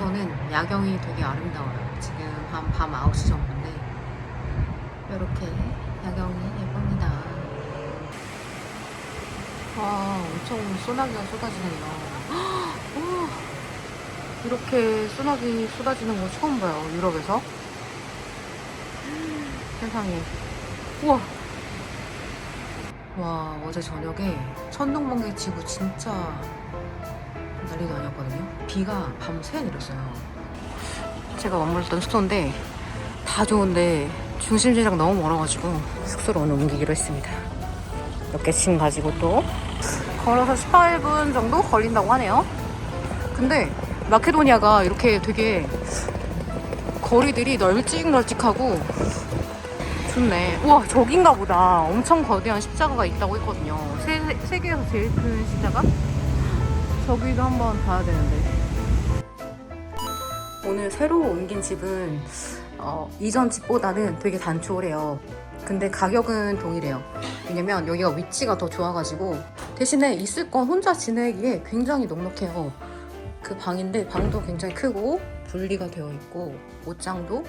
우선은 야경이 되게 아름다워요. 지금 한 밤 9시 정도인데 이렇게 야경이 예쁩니다. 와 엄청 소나기가 쏟아지네요. 이렇게 소나기 쏟아지는 거 처음 봐요. 유럽에서. 세상에. 우와. 와 어제 저녁에 천둥번개 치고 진짜 난리도 아니었거든요. 비가 밤새 내렸어요. 제가 머물렀던 숙소인데 다 좋은데 중심지랑 너무 멀어가지고 숙소로 오늘 옮기기로 했습니다. 이렇게 짐 가지고 또 걸어서 18분 정도 걸린다고 하네요. 근데 마케도니아가 이렇게 되게 거리들이 널찍널찍하고 좋네. 우와 저긴가 보다. 엄청 거대한 십자가가 있다고 했거든요. 세, 세계에서 제일 큰 십자가? 저기도 한번 봐야 되는데. 오늘 새로 옮긴 집은 어, 이전 집보다는 되게 단촐해요. 근데 가격은 동일해요. 왜냐면 여기가 위치가 더 좋아가지고 대신에 있을 건 혼자 지내기에 굉장히 넉넉해요. 그 방인데 방도 굉장히 크고 분리가 되어 있고 옷장도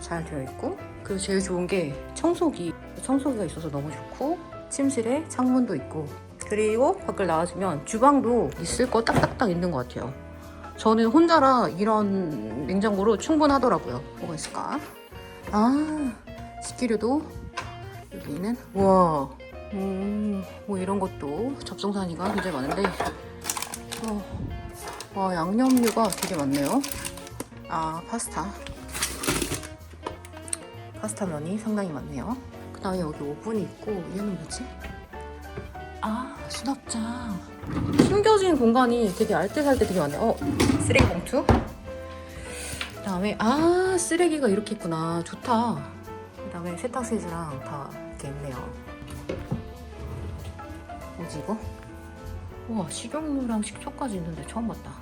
잘 되어 있고 그리고 제일 좋은 게 청소기 청소기가 있어서 너무 좋고 침실에 창문도 있고 그리고 밖을 나와주면 주방도 있을 거 딱딱딱 있는 것 같아요. 저는 혼자라 이런 냉장고로 충분하더라고요. 뭐가 있을까? 아 식기류도 여기 있는? 우와. 음, 뭐 이런 것도 접종사니가 굉장히 많은데. 어, 와 양념류가 되게 많네요. 아 파스타. 파스타면이 상당히 많네요. 그 다음에 여기 오븐이 있고 얘는 뭐지? 아 수납장 숨겨진 공간이 되게 알뜰살뜰 되게 많네요. 어 쓰레기 봉투 그 다음에 아 쓰레기가 이렇게 있구나 좋다. 그 다음에 세탁 세제랑 다 이렇게 있네요. 뭐지 이거? 우와 식용유랑 식초까지 있는데 처음 봤다.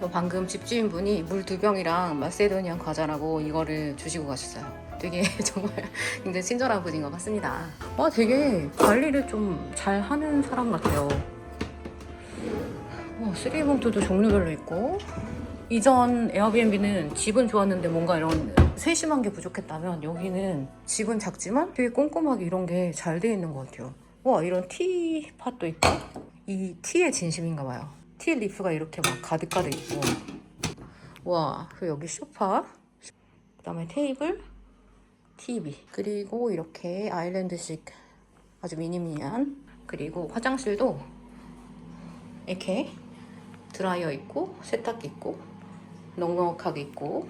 뭐 방금 집주인분이 물 두 병이랑 마세도니안 과자라고 이거를 주시고 가셨어요. 되게 정말 굉장히 친절한 분인 것 같습니다. 와, 되게 관리를 좀 잘 하는 사람 같아요. 와, 쓰레기봉투도 종류별로 있고. 이전 에어비앤비는 집은 좋았는데 뭔가 이런 세심한 게 부족했다면 여기는 집은 작지만 되게 꼼꼼하게 이런 게 잘 돼 있는 것 같아요. 와, 이런 티팟도 있고. 이 티의 진심인가 봐요. 티 리프가 이렇게 막 가득가득 있고. 와, 그리고 여기 소파. 그 다음에 테이블. TV 그리고 이렇게 아일랜드식 아주 미니미니한 그리고 화장실도 이렇게 드라이어 있고 세탁기 있고 넉넉하게 있고.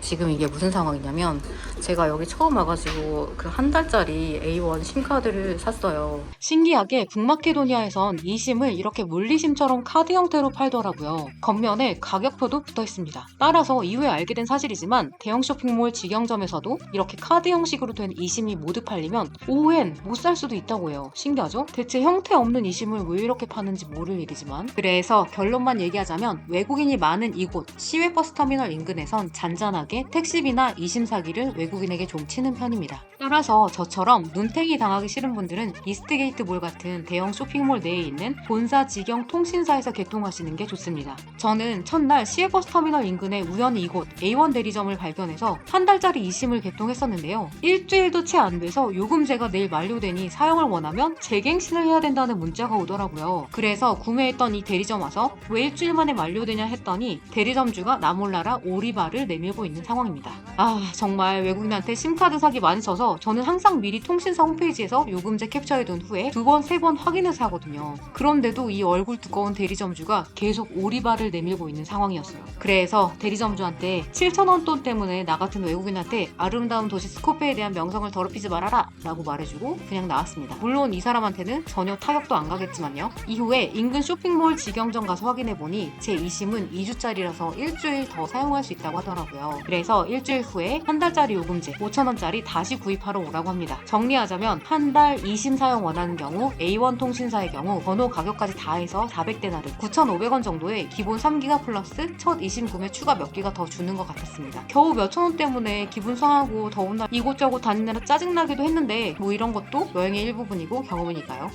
지금 이게 무슨 상황이냐면 제가 여기 처음 와가지고 그 한 달짜리 A1 심카드를 샀어요. 신기하게 북마케도니아에선 이 심을 이렇게 물리심처럼 카드 형태로 팔더라고요. 겉면에 가격표도 붙어 있습니다. 따라서 이후에 알게 된 사실이지만 대형 쇼핑몰 직영점에서도 이렇게 카드 형식으로 된 이 심이 모두 팔리면 오후엔 못 살 수도 있다고 해요. 신기하죠? 대체 형태 없는 이 심을 왜 이렇게 파는지 모를 일이지만 그래서 결론만 얘기하자면 외국인이 많은 이곳 시외버스 터미널 인근에선 잔잔하게 택시비나 이심 사기를 외국 인에게 좀 치는 편입니다. 따라서 저처럼 눈탱이 당하기 싫은 분들은 이스트게이트 몰 같은 대형 쇼핑몰 내에 있는 본사 직영 통신사에서 개통하시는 게 좋습니다. 저는 첫날 시외버스 터미널 인근에 우연히 이곳 A1 대리점을 발견해서 한 달짜리 이심을 개통했었는데요. 일주일도 채 안 돼서 요금제가 내일 만료되니 사용을 원하면 재갱신을 해야 된다는 문자가 오더라고요. 그래서 구매했던 이 대리점 와서 왜 일주일 만에 만료되냐 했더니 대리점주가 나 몰라라 오리발을 내밀고 있는 상황입니다. 아 정말 외국 인한테 심카드 사기 많이 쳐서 저는 항상 미리 통신사 홈페이지에서 요금제 캡처해둔 후에 두 번, 세 번 확인해서 하거든요. 그런데도 이 얼굴 두꺼운 대리점주가 계속 오리발을 내밀고 있는 상황이었어요. 그래서 대리점주한테 7천원 돈 때문에 나 같은 외국인한테 아름다운 도시 스코페에 대한 명성을 더럽히지 말아라 라고 말해주고 그냥 나왔습니다. 물론 이 사람한테는 전혀 타격도 안 가겠지만요. 이후에 인근 쇼핑몰 직영점 가서 확인해보니 제 이심은 2주짜리라서 일주일 더 사용할 수 있다고 하더라고요. 그래서 일주일 후에 한 달짜리 요금 제 5천원짜리 다시 구입하러 오라고 합니다. 정리하자면 한달 이심 사용 원하는 경우 A1 통신사의 경우 번호 가격까지 다 해서 400데나르 9,500원 정도에 기본 3기가 플러스 첫 이심 구매 추가 몇 기가 더 주는 것 같았습니다. 겨우 몇천 원 때문에 기분 상하고 더군다나 이곳저곳 다니느라 짜증나기도 했는데 뭐 이런 것도 여행의 일부분이고 경험이니까요.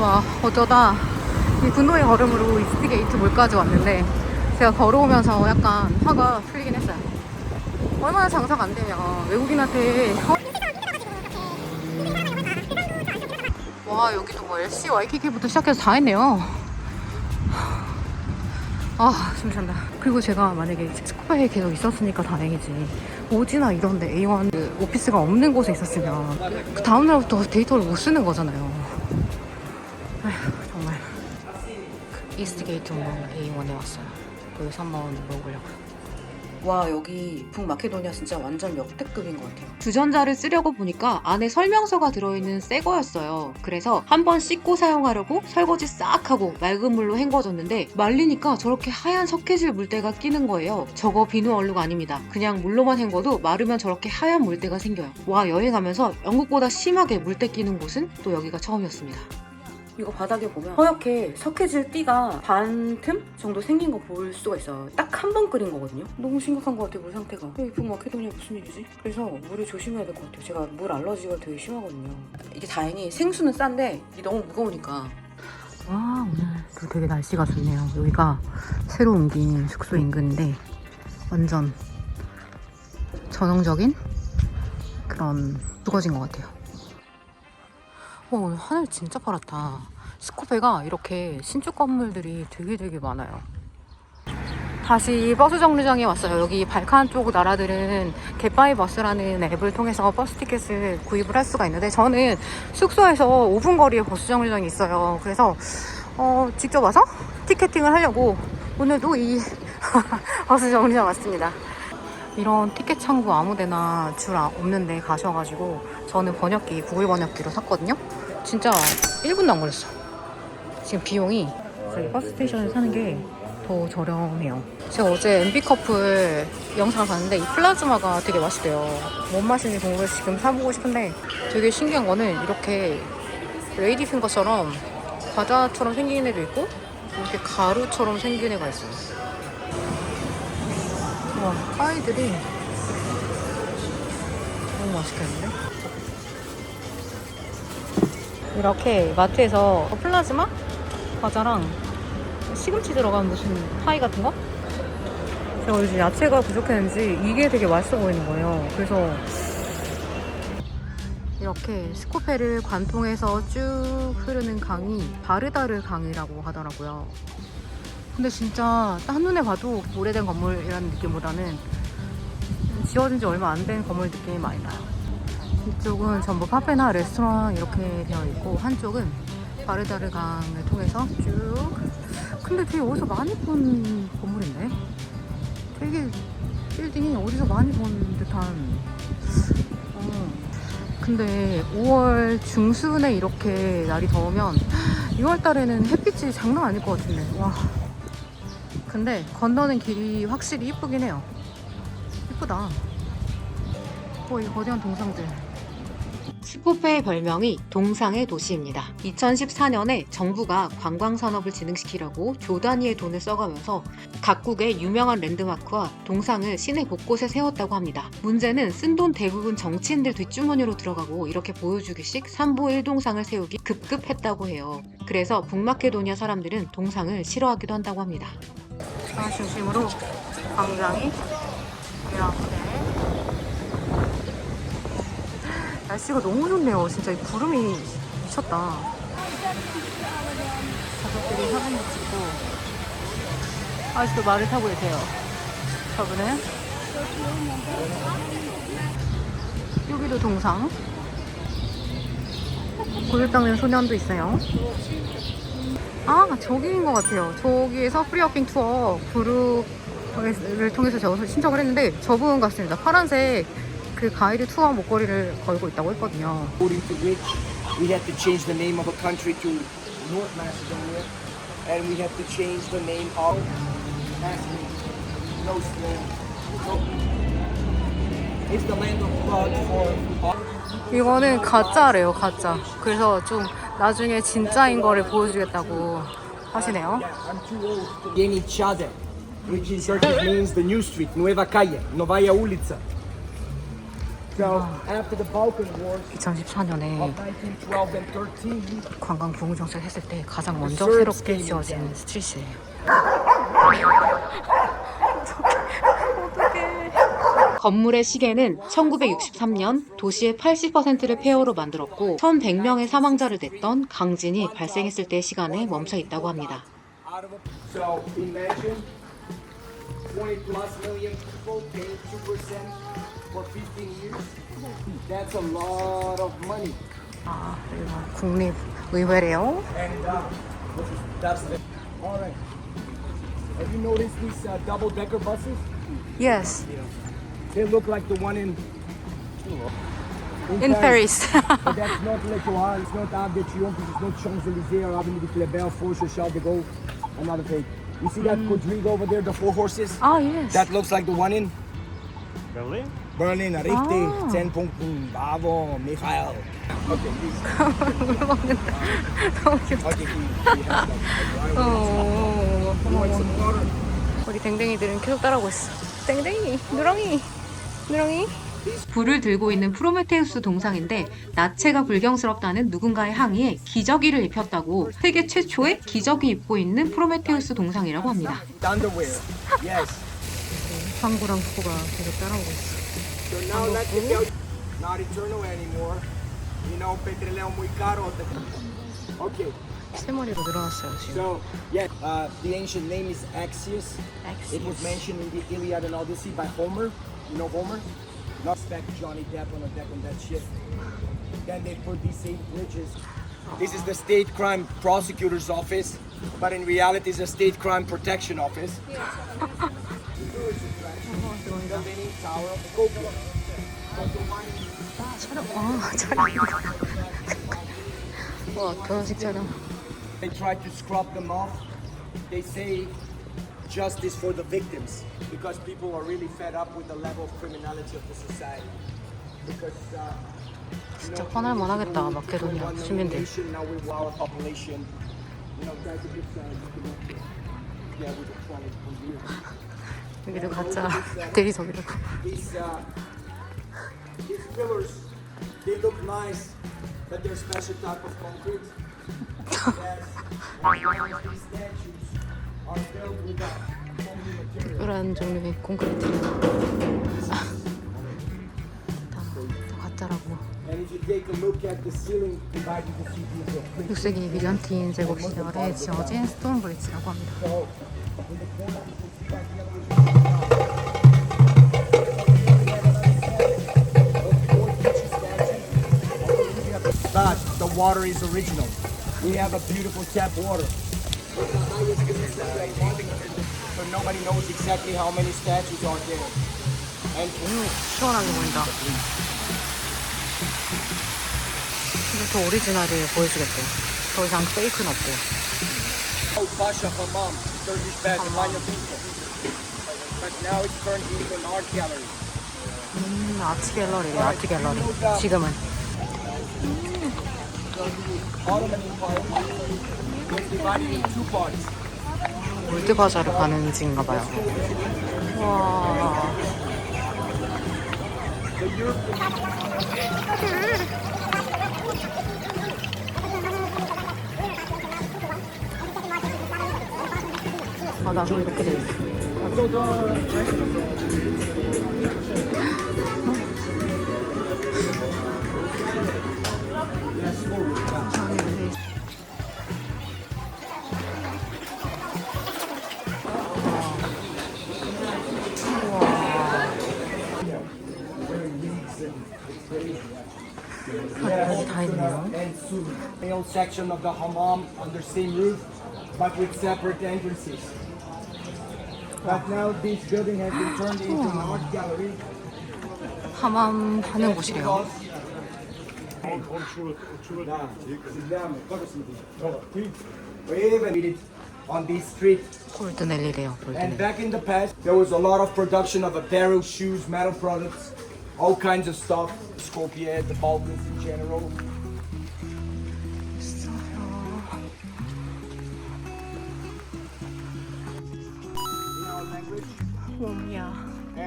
와 어쩌다 이 분노의 걸음으로 이스트게이트 몰까지 왔는데 제가 걸어오면서 약간 화가 풀리긴 했어요. 얼마나 장사가 안 되면 외국인한테 어? 와 여기도 뭐 LC, YKK부터 시작해서 다 했네요. 아 숨찬다. 그리고 제가 만약에 스코파에 계속 있었으니까 다행이지. 오지나 이런데 A1 그 오피스가 없는 곳에 있었으면 그 다음날부터 데이터를 못 쓰는 거잖아요. 아휴 정말 이스트게이트 몰 A1에 왔어요. 여기서 한번 먹어보려고요. 와 여기 북마케도니아 진짜 완전 역대급인 것 같아요. 주전자를 쓰려고 보니까 안에 설명서가 들어있는 새 거였어요. 그래서 한 번 씻고 사용하려고 설거지 싹 하고 맑은 물로 헹궈줬는데 말리니까 저렇게 하얀 석회질 물때가 끼는 거예요. 저거 비누 얼룩 아닙니다. 그냥 물로만 헹궈도 마르면 저렇게 하얀 물때가 생겨요. 와 여행하면서 영국보다 심하게 물때 끼는 곳은 또 여기가 처음이었습니다. 이거 바닥에 보면 허옇게 석회질 띠가 반 틈 정도 생긴 거 볼 수가 있어요. 딱 한 번 끓인 거거든요. 너무 심각한 것 같아요, 물 상태가. 여기 북마케도니아 무슨 일이지? 그래서 물에 조심해야 될 것 같아요. 제가 물 알러지가 되게 심하거든요. 이게 다행히 생수는 싼데 이게 너무 무거우니까. 와, 오늘도 되게 날씨가 좋네요. 여기가 새로 옮긴 숙소 인근인데 완전 전형적인 그런 두거진 것 같아요. 어, 오늘 하늘 진짜 파랗다. 스코페가 이렇게 신축 건물들이 되게 되게 많아요. 다시 버스 정류장에 왔어요. 여기 발칸 쪽 나라들은 겟바이 버스라는 앱을 통해서 버스 티켓을 구입을 할 수가 있는데 저는 숙소에서 5분 거리에 버스 정류장이 있어요. 그래서 어, 직접 와서 티켓팅을 하려고 오늘도 이 버스 정류장 왔습니다. 이런 티켓 창구 아무데나 줄 아- 없는데 가셔가지고 저는 번역기 구글 번역기로 샀거든요. 진짜 1분도 안 걸렸어. 지금 비용이 저희 버스 스테이션에 사는 게 더 저렴해요. 제가 어제 MB 커플 영상을 봤는데 이 플라즈마가 되게 맛있대요. 뭔 맛인지 궁금해서 지금 사보고 싶은데 되게 신기한 거는 이렇게 레이디 핑거처럼 과자처럼 생긴 애도 있고 이렇게 가루처럼 생긴 애가 있어요. 와, 파이들이 너무 맛있겠는데? 이렇게 마트에서 플라즈마 과자랑 시금치 들어간 무슨 파이 같은 거? 제가 요즘 야채가 부족했는지 이게 되게 맛있어 보이는 거예요. 그래서 이렇게 스코페를 관통해서 쭉 흐르는 강이 바르다르 강이라고 하더라고요. 근데 진짜 한눈에 봐도 오래된 건물이라는 느낌보다는 지어진 지 얼마 안 된 건물 느낌이 많이 나요. 이쪽은 전부 카페나 레스토랑 이렇게 되어 있고 한쪽은 바르다르 강을 통해서 쭉 근데 되게 어디서 많이 본 건물인데? 되게 빌딩이 어디서 많이 본 듯한 어. 근데 5월 중순에 이렇게 날이 더우면 6월 달에는 햇빛이 장난 아닐 것 같은데 와 근데 건너는 길이 확실히 이쁘긴 해요 이쁘다 어, 이 거대한 동상들 스코페의 별명이 동상의 도시입니다. 2014년에 정부가 관광 산업을 진흥시키려고 조 단위의 돈을 써가면서 각국의 유명한 랜드마크와 동상을 시내 곳곳에 세웠다고 합니다. 문제는 쓴 돈 대부분 정치인들 뒷주머니로 들어가고 이렇게 보여주기식 3부 1동상을 세우기 급급했다고 해요. 그래서 북마케도니아 사람들은 동상을 싫어하기도 한다고 합니다. 아, 중심으로 광장이 이렇게 날씨가 너무 좋네요. 진짜 이 구름이 미쳤다. 가족들이 사진도 찍고 아직도 말을 타고 계세요. 저분은 여기도 동상 고집당는 소년도 있어요. 아 저기인 것 같아요. 저기에서 프리어핑 투어 그룹을 통해서 제가 신청을 했는데 저분 같습니다. 파란색 그 가이드 투어 목걸이를 걸고 있다고 했거든요. according to which we have to change the name of a country to North Macedonia, and we have to change the name of Macedonia. No slave. It's the land of God for all. 이거는 가짜래요, 가짜. 그래서 좀 나중에 진짜인 거를 보여주겠다고 하시네요. Other, which in Turkish means the new street, Nueva Calle, Novaya Ulica. So after the Balkan Wars 2014년에 of 1912 and 13, 관광 부흥 정책 했을 때 가장 먼저 새롭게 지어진 스트릿이에요. 건물의 시계는 1963년 도시의 80%를 폐허로 만들었고 1100명의 사망자를 냈던 강진이 발생했을 때의 시간에 멈춰 있다고 합니다. out of a, so imagine 20 plus million people paying 2% for 15 years. That's a lot of money. 아, 국립의회래요. And uh, that's the. All right. Have you noticed these uh, double-decker buses? Yes, They look like the one in. in Paris. but that's not L'Etoile, it's not Arc de Triomphe, it's not Champs-Élysées or Avenue de Kléber, Foch or Charles de Gaulle. Another thing. You see that quadriga over there, the four horses? 아, yes. That looks like the one in Berlin? Berlin, richtig. Ah. 10 Punkten, bravo, Michael. Okay, please. 너무 귀엽다. Okay, he, he has that. 어, You want some water? 우리 댕댕이들은 계속 따라오고 있어. 댕댕이, 누렁이, 누렁이. 불을 들고 있는 프로메테우스 동상인데 나체가 불경스럽다는 누군가의 항의에 기저귀를 입혔다고 세계 최초의 기저귀 입고 있는 프로메테우스 동상이라고 합니다. Underwear. Yes. 황구랑 후구가 계속 따라오고 있어. So now let's get out. Not eternal anymore. You know, petróleo muy caro. Okay, 세 마리로 늘어났어요 지금. so yeah, uh, the ancient name is Axios. It was mentioned in the Iliad and Odyssey by Homer. You know Homer? Not spec Johnny Depp on a deck on that shit. Then they put these eight bridges. This is the state crime prosecutor's office, but in reality it's a state crime protection office. the Leaning Tower of Skopje. 촬영. 아 촬영. 와 결혼식 촬영. They try to scrub them off. They say justice for the victims because people are really fed up with the level of criminality of the society. Because uh, you 진짜 know, 화날만 하겠다, we're 마케도니아 one 시민들. nation, Now with our population, you know, try to get uh, disconnected. Yeah, we can try it from here. 여기도 가짜 대리석이라고. These uh, these pillars, they look nice, but they're special type of concrete. yes. And these statues are built with that foamy material. 특별한 종류의 콘크리트. 다, 다 가짜라고. And if you take a look at the ceiling, divide you can see these are 6세기 비잔틴 제국 시절에 지어진 스톤 브릿지라고 합니다. But the water is original. We have a beautiful tap water. So nobody knows exactly how many statues are there. And 너무 시원하게 보인다. 근데 더 오리지널을 보여주겠대. 더 이상 페이크는 없대. Oh, Pasha Hammam, Turkish bath in Manya Pinto. But now it's turned into an art gallery. 음, 아트 갤러리래, 아트 갤러리. 지금은. Ottoman Empire was divided in two parts. 골드바자르 가는 지인가 봐요. 와. 아, 나도 이렇게 돼 있어. Male section of the hammam under same roof, but with separate entrances. But now this building has been turned into an art gallery. 하맘 하는 곳이래요. We even did it on this street. 골드넬리래요, And 골드넬리. back in the past, there was a lot of production of apparel, shoes, metal products, all kinds of stuff. Skopje, the Balkans in general.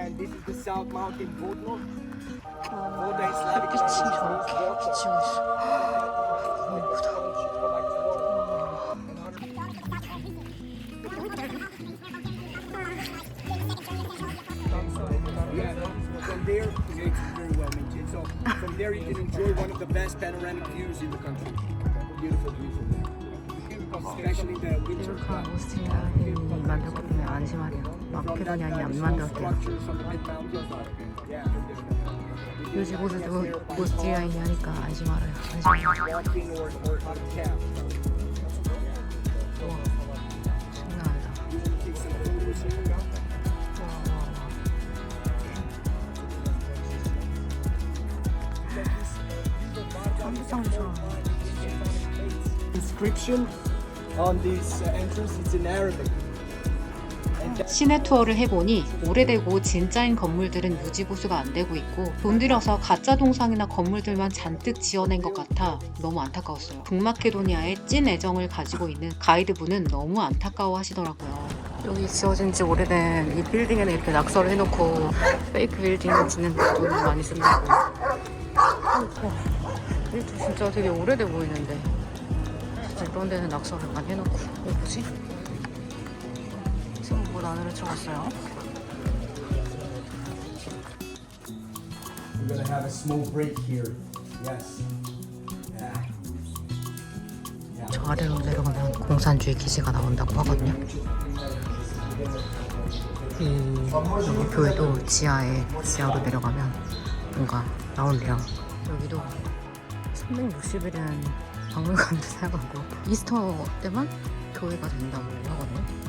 And this is the South Mountain Vodno. All the Islamic 햇빛이 countries, 저렇게 those 비치고 있어. 너무 예쁘다. Yeah, from there, it's very well maintained. So from there, you can enjoy one of the best panoramic views in the country. Beautiful views of there. Especially the winter. 이렇게 오스트리아인이 만들거든요. 안심하래요. 마케도니아인이 안 만들었대요. There. 요지보스도 오스트리아인이 하니까 or on a cab. 우와, 장난 아니다. Inscription on this uh, entrance, it's in Arabic. 시내 투어를 해보니 오래되고 진짜인 건물들은 유지 보수가 안 되고 있고 돈 들여서 가짜 동상이나 건물들만 잔뜩 지어낸 것 같아 너무 안타까웠어요. 북마케도니아의 찐 애정을 가지고 있는 가이드분은 너무 안타까워 하시더라고요. 여기 지어진 지 오래된 이 빌딩에는 이렇게 낙서를 해놓고 페이크 빌딩 짓는 돈을 많이 쓴다고. 이것도 진짜 되게 오래돼 보이는데 진짜 이런 데는 낙서를 많이 해놓고 이거 뭐지? 뭐 안으로 들어갔어요. We're gonna have a small break here. Yes. Yeah. 저 아래로 내려가면 공산주의 기지가 나온다고 하거든요. 이 여기 교회도 지하에 지하로 내려가면 뭔가 나온대요. 여기도 360일은 박물관도 사용하고 이스터 때만 교회가 된다고 하거든요.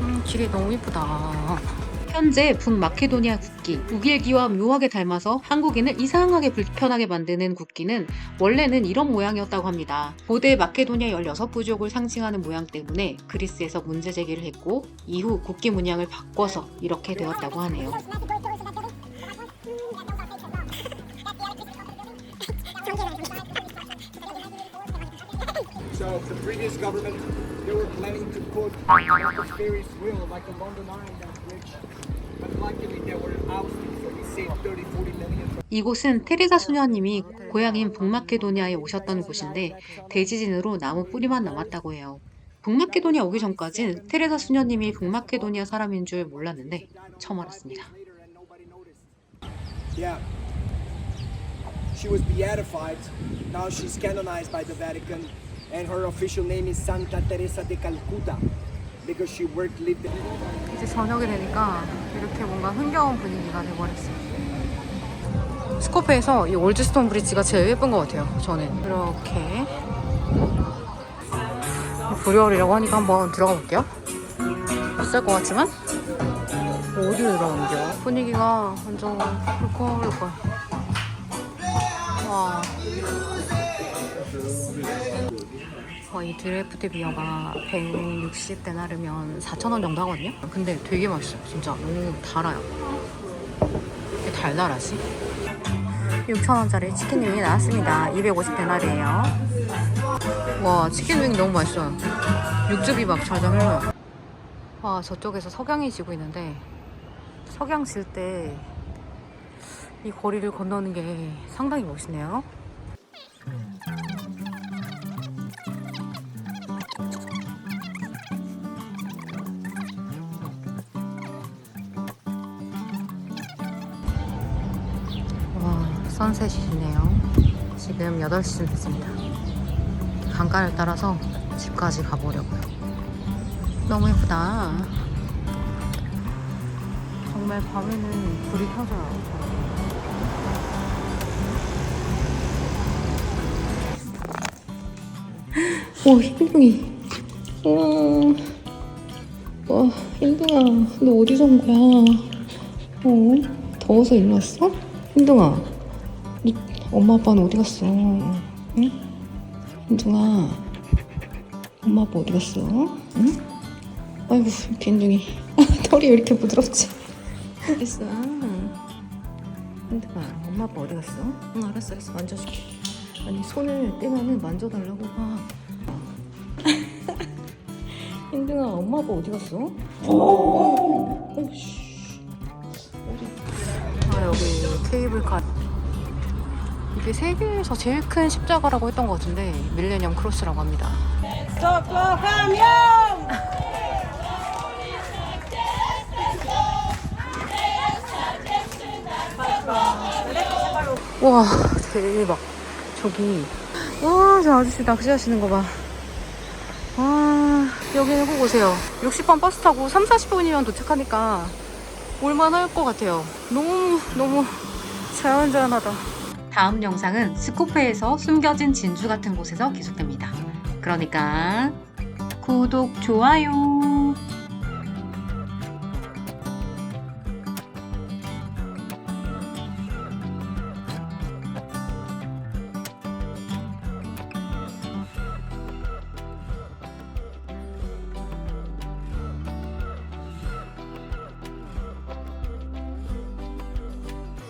음, 길이 너무 이쁘다. 현재 북마케도니아 국기, 우길기와 묘하게 닮아서 한국인을 이상하게 불편하게 만드는 국기는 원래는 이런 모양이었다고 합니다. 고대 마케도니아 16부족을 상징하는 모양 때문에 그리스에서 문제 제기를 했고 이후 국기 문양을 바꿔서 이렇게 되었다고 하네요. So the previous government, they were planning to put a Ferris wheel like a London Eye that bridge, but luckily they were ousted, so we saved 30, 40 million. 이곳은 테레사 수녀님이 고향인 북마케도니아에 오셨던 곳인데 대지진으로 나무 뿌리만 남았다고 해요. 북마케도니아 오기 전까진 테레사 수녀님이 북마케도니아 사람인 줄 몰랐는데 처음 알았습니다. Yeah. She was beatified. Now she's canonized by the Vatican, and her official name is Santa Teresa de Calcutta because she worked, lived. 이제 저녁이 되니까 이렇게 뭔가 흥겨운 분위기가 돼버렸어요. 스코페에서 이 올드스톤 브릿지가 제일 예쁜 것 같아요. 저는 이렇게 불열이라고 하니까 한번 들어가 볼게요. 비쌀 것 같지만 어디로 들어가는겨? 분위기가 완전 훌컹훌컹. 와. 와, 이 드래프트 비어가 160대 나르면 4,000원 정도 하거든요? 근데 되게 맛있어요. 진짜 너무 달아요. 왜 달달하지? 6,000원짜리 치킨 윙이 나왔습니다. 250대 나리에요. 와, 치킨 윙 너무 맛있어요. 육즙이 막 잘잘 흘러요. 와, 저쪽에서 석양이 지고 있는데 석양 질 때 이 거리를 건너는 게 상당히 멋있네요. 와, 선셋이네요. 지금 8시쯤 됐습니다. 강가를 따라서 집까지 가보려고요. 너무 예쁘다. 정말 밤에는 불이 켜져요. 오, 흰둥이. 음, 와, 흰둥아, 너 어디서 온 거야? 어? 더워서? 흰둥아, 너 엄마 아빠는 어디 갔어? 응? 흰둥아, 엄마 아빠 어디 갔어? 응? 아이고, 흰둥이. 털이 왜 이렇게 부드럽지? 알겠어. 흰둥아, 엄마 아빠 어디 갔어? 응, 알았어, 알았어. 만져줄게. 아니, 손을 떼면은 만져달라고 막. 흰둥아, 엄마 아빠 어디 갔어? 어, 어, 씨. 아 여기 케이블카 이게 세계에서 제일 큰 십자가라고 했던 것 같은데 밀레니엄 크로스라고 합니다. 와 대박. 저기 와저 아저씨 낚시하시는 거 봐. 와 여기는 꼭 오세요. 60번 버스 타고 3, 40분이면 도착하니까 올만할 것 같아요. 너무 너무 자연자연하다 다음 영상은 스코페에서 숨겨진 진주 같은 곳에서 계속됩니다. 그러니까 구독, 좋아요